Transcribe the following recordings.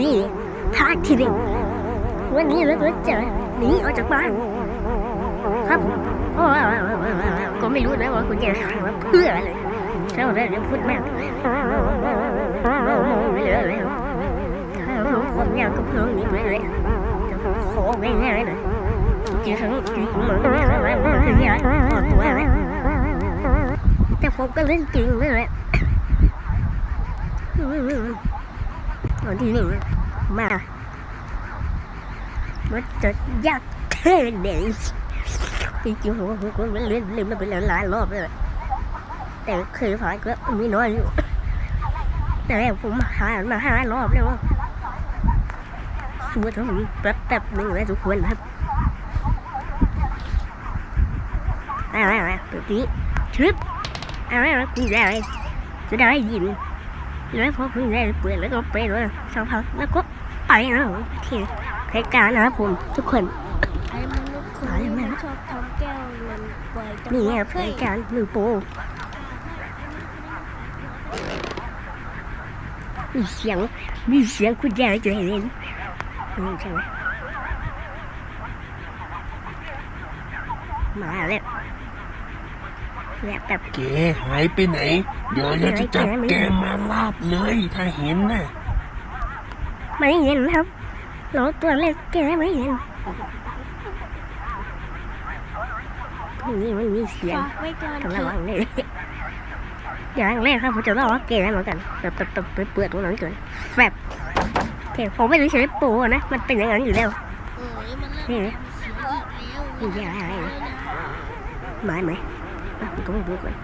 นี่ท้าทีเดียววันนี้เราจะหนีออกจากบ้าน ครับก็ไม่รู้นะว่าคุณจะทำเพื่ออะไรเราได้พูดมากไม่เหลือเลยผมอยากกับเพื่อนนี้ไปเลยของ่ายๆเลยจริงๆทั้งจริงเหมือนกันเลยคืออยากตัวเลย แต่ผมก็เล่นจริงเลยแหละวันที่หนึ่งมามันจะยากแค่ไหนจริงๆผมก็เล่นเล่นมาเป็นหลายรอบเลยแต่เคยผ่านก็มีน้อยอยู่แต่ผมหามาห้ารอบแล้วสู้ทั้งแป๊บแป๊บหนึ่งแล้วทุกคนครับอะไรอะไรตัวนี้ทริป อะไรนะคุณยายจะได้ยินแล้วพอคุณยายเปิดแล้วก็ไปแล้วสักพักแล้วก็ไปแล้วโอเคใครการนะครับผมทุกคนไอ้มนุษย์คนนี้มันชอบทำแก้วเงินปล่อยจังนี่ไงวะใครการมือโปรมีเสียงมีเสียงคุณยายจะเห็นใช่ไหมมาแล้ว แล้วแบบแกหายไปไหน เดี๋ยวเราจะจับแกมาลาบเลยถ้าเห็นนะไม่เห็นครับเราตัวเล็กแกไม่เห็นนี่มันมีเสียงฝากไว้ก่อนกำเถลังอะวางเลยอย่างแรกครับผมจะต้องว่าแกเหมือนกันแบบแบบแบบไปเปิดตรงนั้นก่อนแฟบโอเคผมไม่รู้ใช้ปูอะนะมันเป็นอย่างนั้นอยู่แล้วเอ้ยมันเริ่มนี่ทำเสียงอีกแล้วนี่อะไรนะหมายไหม อะผมต้องดูก่อน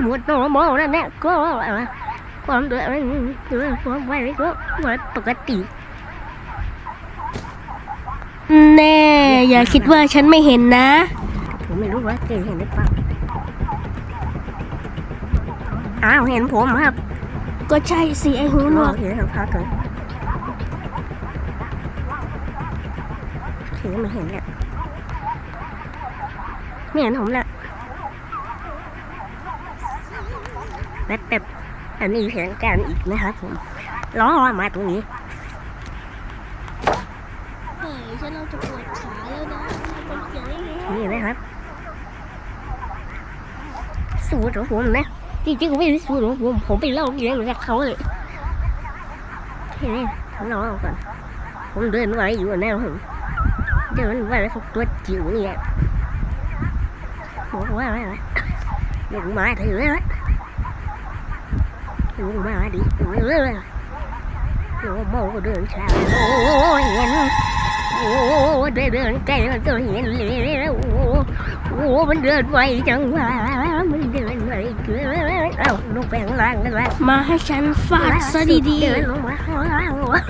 หมดตัวหมดแล้วเนี่ยก็อะไรความเดือดร้อนหรือความไวก็ไว้ปกติ แน่ อย่าคิดว่าฉันไม่เห็นนะ ผมไม่รู้ว่าเก่งเห็นหรือเปล่าอ้าวเห็นผมครับ ก็ใช่สิไอ้หูหนรอวกเห็นสักพักก่อ ถึงไม่เห็นเนี่ยไม่เห็นผมละแป๊บแป๊บอันนี้เสียงการอีกนะครับผมล้อมาตรงนี้เฮ้ยฉันเราจะปวดขาแล้วนะเป็นเสียงนี่นะครับสูตรของผมนะจริงๆผมไม่ได้สูตรของผมผมไปเล่าเรื่องจากเขาเลยทีนี้ผมเล่าก่อนผมเดินไหวอยู่แน่ผม เดินไหวแล้วเขาตัวจิ๋วเนี่ยบอกว่าอะไรลงมาถือเลยลงมาดิเออโอ้โมก็เดินช้าโอ้เห็นโอ้เดินเดินใกล้มันก็เห็นเลยโอ้โอ้มันเดินไวจังวะมันเดินไวเกินเอ้าลงไปข้างล่างกันละมาให้ฉันฟาดซะดีเดินลงมาข้างล่างวะ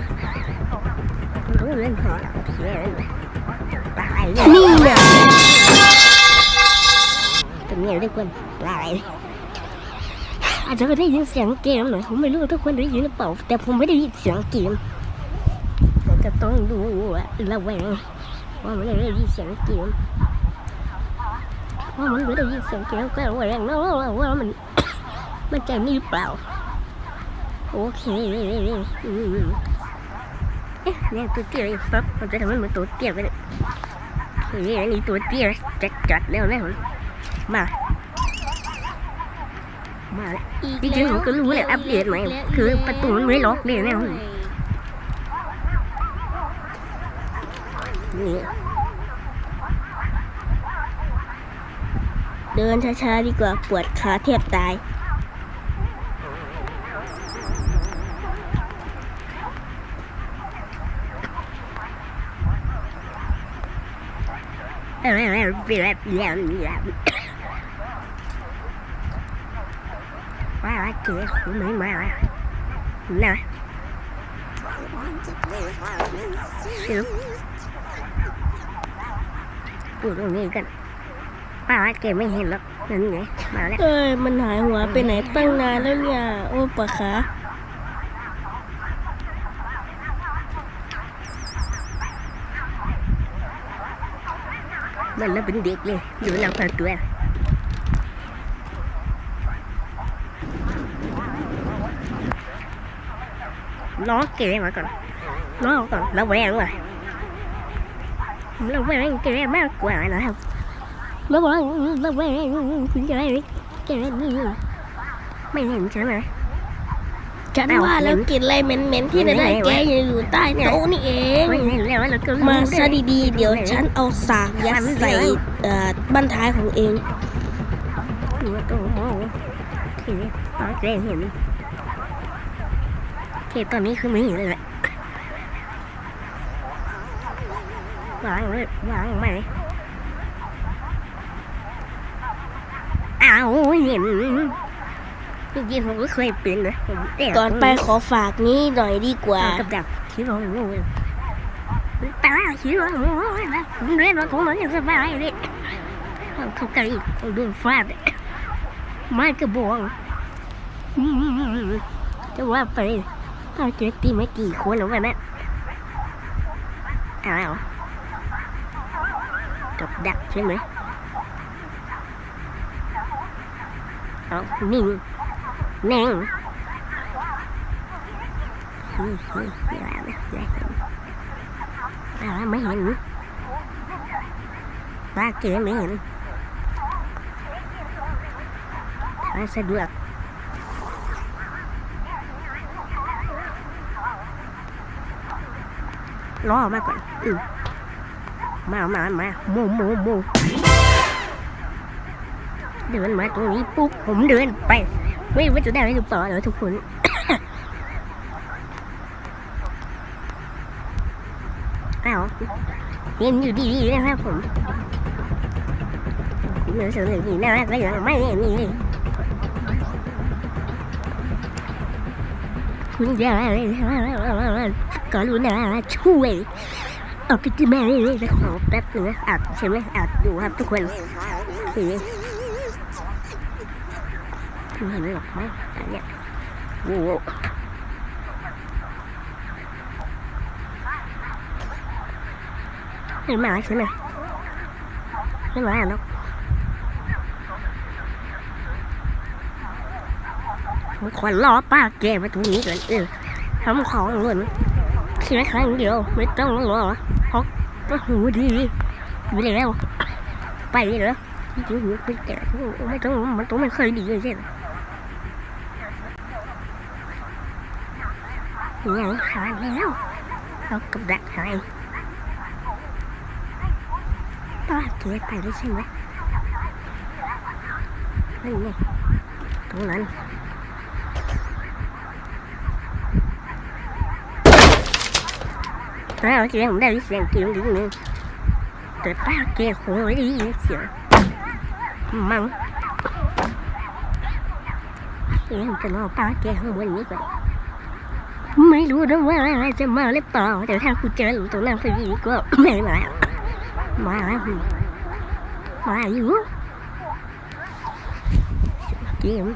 รู้เรื่องของเพี้ย นตายเลยๆนี่น่ะตรงนี้ทุกคนตายอาจจะไม่ได้ยินเสียงเกมหน่อยผมไม่รู้ทุกคนได้ยินหรือเปล่า แต่ผมไม่ได้ยินเสียงเกมผมจะต้องดูว่าระแวงว่ามันได้ยินเสียงเกมว่ามันไม่ได้ยินเสียงแก้วก็แรงนะว่าว่ามันมันจะมีเปล่าโอเคอืมเอ๊ะเนี่ยตัวเตี้ยเลยปั๊บมันจะทำให้มันตัวเตี้ยไปเลยเฮ้ยอั นี่นี้ตัวเตี้ยจัดจัดแล้วนะผมมามาแล้วจริงๆผมก็รู้แหละอัปเดตใหม่คือประตูมันไม่ล็อกเลยนะนี่เดินช้าๆดีกว่าปวดขาแทบตาย ว่าวเก๋คุณไม่มานะสิลูกปูตรงนี้กันป้าว่าเก๋ไม่เห็นหรอกนั่นไงมาแล้วเอ้ยมันหายหัวไปไหนตั้งนานแล้วเนี่ย โอ้ปะขา มันน่าเป็นเด็กเลยดูหลังพาตัวล้อเก๋มาก่อน ฉันว่าแล้วกลินอะไรเหม็นๆที่ไหนได้แกอยู่ใต้โต๊ะนี่เองไม่เห็นแล้วแล้วก็มาซะดีๆ เดี๋ยวฉันเอาสากยัดใส่เอ่อบั้นท้ายของเองดูตัวโอ้ทีนี้ตอนแกเห็นเกตอนนี้คือไม่เห็นเลยแหละวางเลยวางไหมอ้าวเห็น จริงๆผมก็เคยเป็นนะผมแบก่อนไปขอฝากนี้หน่อยดีกว่ากับดักคิดว่าโง่เลยตาคิดว่าโง่เลยนะผมเรียนมาของมันอย่างสบายเลยเขาไกลโดนฟาดไม้กระบองจะว่าไปถ้าเจอตีไม่กี่คนหรอกนะอ้าวกับดักใช่ไหมเอานิ่ง แน่งฮ้ยเฮ้ยเฮ้ยอะไรอะไรไม่เห็นตาเก๋ไม่เห็นทางสะดวกรอมาก่อนอืมามามาโมโมโมเดินมาตรงนี้ปุ๊บผมเดินไป ไม่รู้ว่าจะได้หรือเปล่าเหรอทุกคนอ้าวเรียนอยู่ดีๆนะครับผมคุณเหนือเสือเหนือดีน่ารักก็ยังไม่เห็นนี่เลยคุณยายก็รู้นะช่วยเอาไปที่แม่เลยนะขอแป๊บนึงนะอัดใช่ไหมอัดอยู่ครับทุกคน คือคุณเห็นหรอกไหมอันเนี้ยโอ้โหไม่มาใช่ไหมไม่มาหรอกมันขวัญล้อป้าแกมาตรงนี้ก่อนเออทำของเงินแค่ไหมครั้งเดียว ไม่ต้องรอเพราะก็หูดีอยู่แล้วไปเลยเหรอจริงๆหูเป็นแกไม่ต้องมันต้องไม่เคยดีเลยใช่ไหม ញ៉ៅហើយញ៉ៅអត់កំដាក់ហើយតោះគេតែនេះឈ្មោះនេះនេះកុំឡានតែអត់គេមិនដែលស្គាល់គេនេះនេះតែប៉ាគេហួរនេះស្គាល់ម៉ងគេមិនទៅប៉ាគេហួរនេះគាត់ ไม่ไม่รู้นะว่าจะมาหรือเปล่า แต่ถ้าคุณเจออยู่ตรงนั้นพอดีก็ไม่มามาแล้วมาอยู่เกม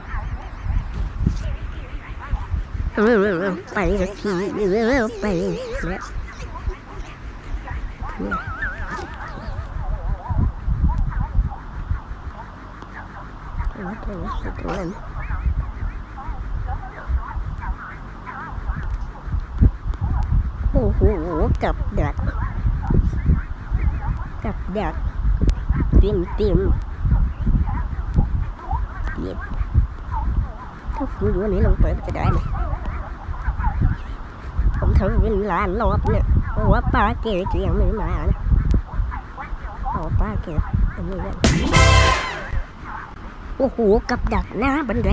เออไปสักทีเออไปแล้วนั้ กับดัก กับดักเต็มเต็มเย็บถ้าคุณดูอันนี้ลงไปจะได้ไหมผมทำเป็นล้านรอบเนี่ยเพราะว่าป้าเก๋จะยังไม่มานะเอาป้าเก๋อันนี้เลยโอ้โหกับดักหน้าบันได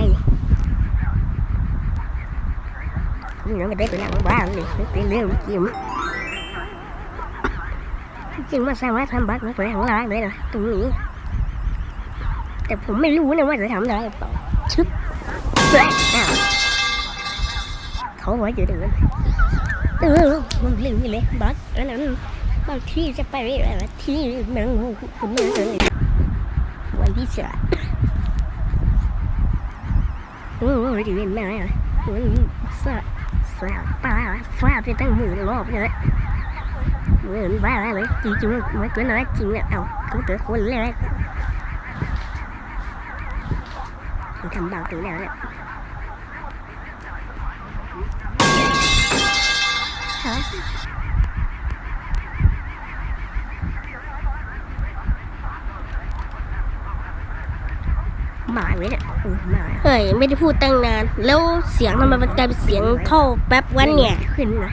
นี่เราไม่ได้ไปหลังบ้านเลยไม่เป็นเรื่องจริ จริงมันสามารถทำบัตรมาไปข้างล่างได้นะตรงนี้ แต่ผมไม่รู้นะว่าจะทำได้หรือเปล่าชึบเขาไว้อยู่ตรงนั้นเออมันลืมไปเลยบัตรอันนั้นบางที่จะไปอะไรที่เมืองคุณเมืองเลยวันที่สามโอ้โหดีเด่นมากเลยมันสาสาป้าฟาดไปตั้งหมื่นรอบเลย เหมือนบ้าเลยจริงๆมันตัวน้อยจริงเนี่ยเอาก็เกิดคนเลยทำเบาตัวแล้วเนี่ยฮะหมาเลยเนี่ยเออหมาเฮ้ย ไม่ได้พูดตั้งนาน แล้วเสียงทำไมมันกลายเป็นเสียงท่อแป๊บวันเนี่ย ขึ้นนะ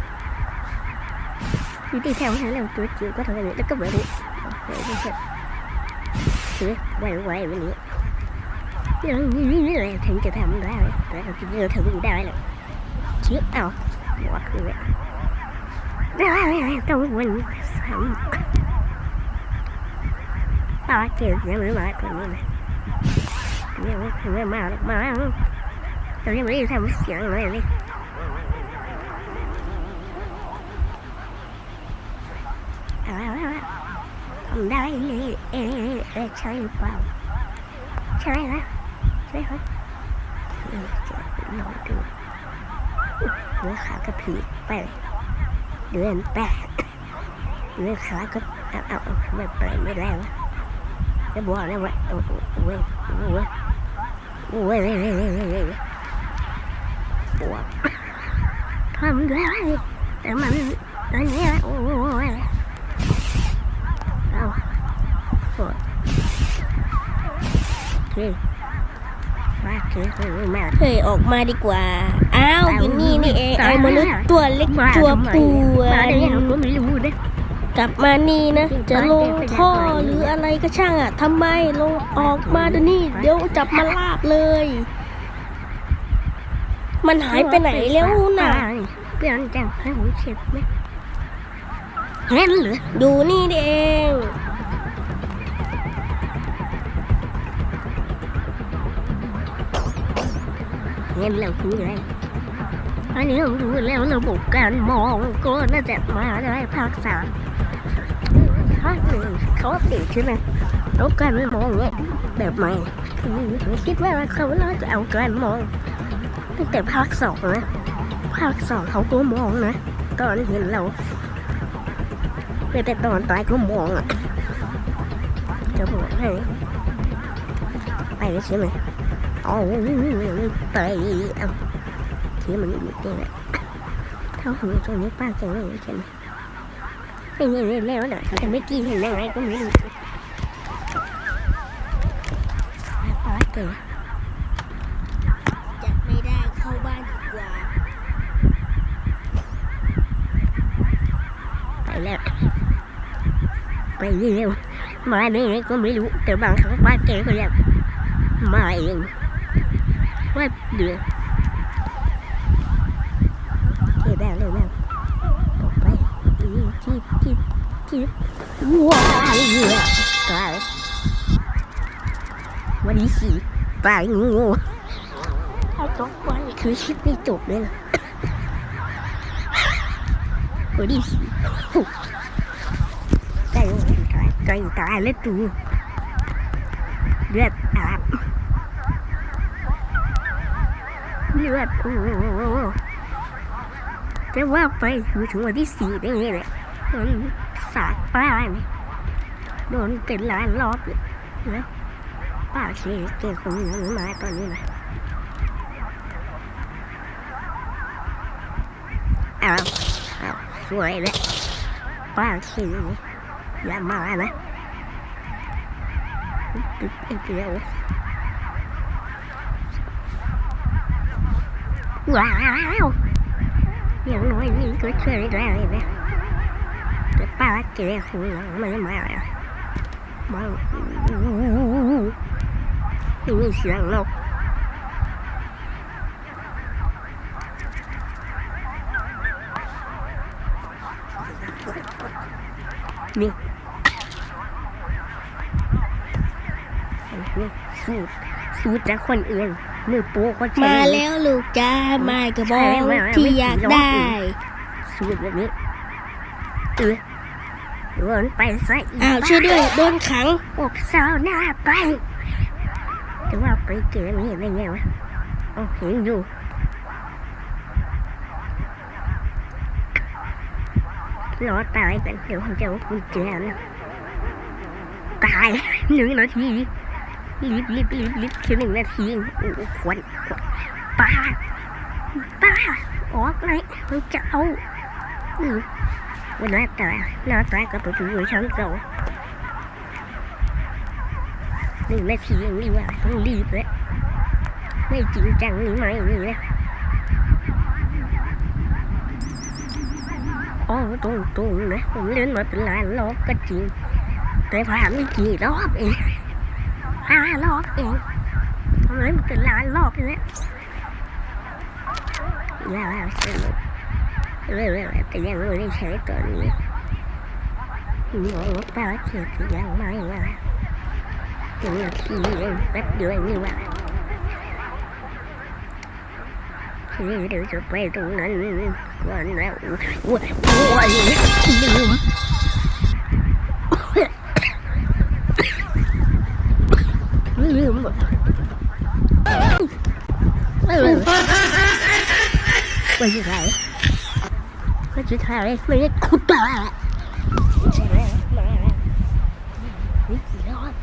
ต่ผมจะร้องไม่เดินได้ไหมไม่ได้ไม่เดินก็ทำไม่ได้เลยกลับแล้วไม่เดินก็เดินนิดนึงก็ได้บ้างครับวิธี theo ให้เราตัวจิ๋วก็ทำแบบนี้แล้วก็แบบนี้เดี๋ยวดูเสร็จถือไว้ไว้แบบนี้เรื่องนี้นี่เลยถึงจะทำได้แล้วก็จะเได้เลยเอ๊ะเอ๊ะใช่หรือเปล่าใช่นะใช่ครับเออจะลองดูเนื้อขากระผีไปเดินแปะเนื้อขาก็เอาเอาเอาไม่ไปไม่ได้วะจะบอกเลยว่าโอ้โหเว้ยโอ้โหโอ้โหเว้ยเว้ยเว้ยเว้ยเว้ยเว้ยปวดทำได้แต่มันอันนี้โอ้โห เอาปวดโอ เคมาโอเคโอ้ยแม่เฮ้ยออกมาดีกว่า อ้าวอยู่นี่นี่เองตายเอามนุษย์ตัวเล็กตัวป่วมาได้ยังนก็ไม่รู้นะกลับมานี่นะ จะลงท่อหรืออะไรก็ช่างอะทำไมลงออกมาเดี๋ยวนี้เดี๋ยวจับมาลาบเลย มันหายไปไหนแล้วน่ะเปลี่ยนจังให้ผมเช็ดไหมเห็นหรือดูนี่นี่เอง เห็นแล้วคืออะไรอันนี้ผมรู้แล้วระบบการมองก็น่าจะมาได้ภาคสามภาคหนึ่งเขาติใช่ไหมแล้วการมองเนี่ยแบบใหม่คิดว่าเขาน่าจะเอาการมองตั้งแต่ภาคสองนะภาคสองเขาก็มองนะตอนเห็นเราแต่ตอนตายก็มองอะจะบอกให้ไปใช่ไหม อ๋อไปเอาที่มันอยู่ตรงนี้ถ้าผมอยู่ตรงนี้ป้าจะไม่ใช่ไหมไม่เงี้ยแล้วนะแต่ไม่กินเห็นยังไงก็ไม่รู้ป้าเกิดจับไม่ได้เข้าบ้านดีกว่าไปแล้วไปเร็วมาได้ไงก็ไม่รู้แต่บางครั้งป้าแกก็อยากมาเอง ว่าเดือดเก็บแบบเลยแม่ต่อไปที่ที่ที่ว้าวเหยื่อกลายวันนี้สี่ปลายงูถ้าจบวันคือคลิปไม่จบเลยนะวันนี้สี่ไก่ตายไก่ตายแล้วตูเลือดอา บเลือดโอ้โหจะว่าไปอยู่ถึงวันที่สี่ได้ไงเนี่ยมันสาดป้าเนี่ยโดนเป็นหลายรอบเลยแล้วป้าเสียเก่งคนนี้มาตอนนี้นะเอ้าวอ้าสวยแล้วป้าเสียอย่ามานะติดไอ้เดียว ว้าวหนูน้อยนี่ก็ช่วยได้เลยนะแต่ป้าเจ๋หูหลังมันมาแล้วมาไม่มีเสียงนกนี่สูตรสูตรจากคนอื่น มือโป้ก็ใช้มาแล้วลูกจ้าไม่กระบอกที่อยากได้สูตรแบบนี้เออโดนไปซะอีกอ้าวช่วยด้วยโดนขังอบสาวหน้าไปแต่ว่าไปเจอนี่ได้ไงวะเอาเห็นอยู่รอตายกันเดี๋ยวผมจะเอากุญแจนะตายหนึ่งนาที รีบรีบรีบรีบแค่หนึ่งนาทีโอ้โหควันควันป้าป้าออกไหนมันจะเอาอือวันน้าตายหน้าตายกับตัวอยู่ชั้นเก่าหนึ่งนาทีอย่างนี้ว่าต้องรีบแล้วไม่จริงจังนี่ไหมนี่นะอ๋อตรงตรงๆนะผมเล่นมาเป็นหลายรอบก็จริง แต่ผ่านไม่กี่รอบเองารอบเองทำไมมันเป็นล้านรอบเลยยาวสนุกเรื่อยๆแต่ยังไม่ได้ใช้ตัวนี้หมอว่าป้าเขียนยังไม่ว่าหนึ่งนาทีเองแป๊บเดียวนี่ว่าทีนี้เดี๋ยวจะไปตรงนั้นก่อนแล้วโอ้ยโอ้ยลืม ลืมหมดไม่เลยไม่ใช่ใคร ใช่ใครไม่ใช่คุณตาช่ไหมมาแล้วนี่กี่รอบ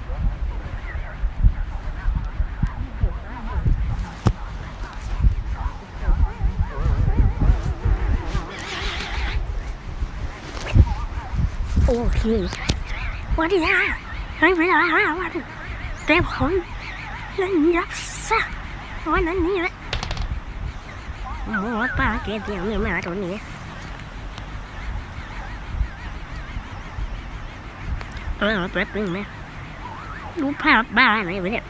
โอเควันที่ห้าให้เวลาห้าวันแต่ผมเล่นยักษ์ซะวันนั้นนี่แหละหมอป้าแกเตรียมเงินมาตรงนี้ เออแป๊บนึงนะดูภาพบ้าอะไรวะเนี่ย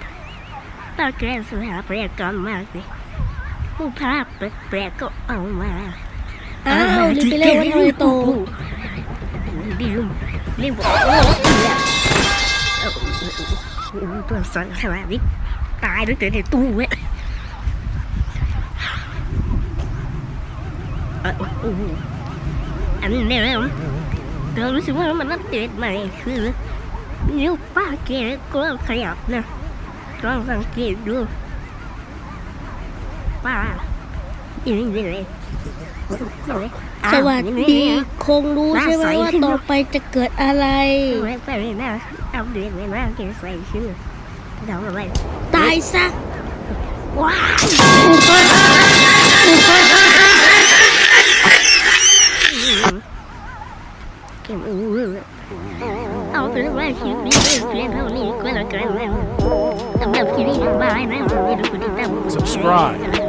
ป้าแกสถาปัตยกรรมมากเลยดูภาพแปลกๆก็เอามาอ้าวรีบไปเร็ววันทอยโตลืมลืมบอกโอ้ยเออโอ้โหตัวสั่นขนาดนี้ตายด้วยตัวในตู้เว้ยเออโอ้โหอันนี้เนี่ยนะเรารู้สึกว่ามันอัปเดตใหม่คือนิ้วป้าแกก็ขยับนะลองสังเกตดูป้าอย่างนี้เลยสวัสดีคงรู้ใช่ไหมว่าต่อไปจะเกิดอะไรไม่ไปเลยนะเอาเดือนเลยนะเก็บใส่ชื่อเดาอะไรตายซะว้าว You Subscribe.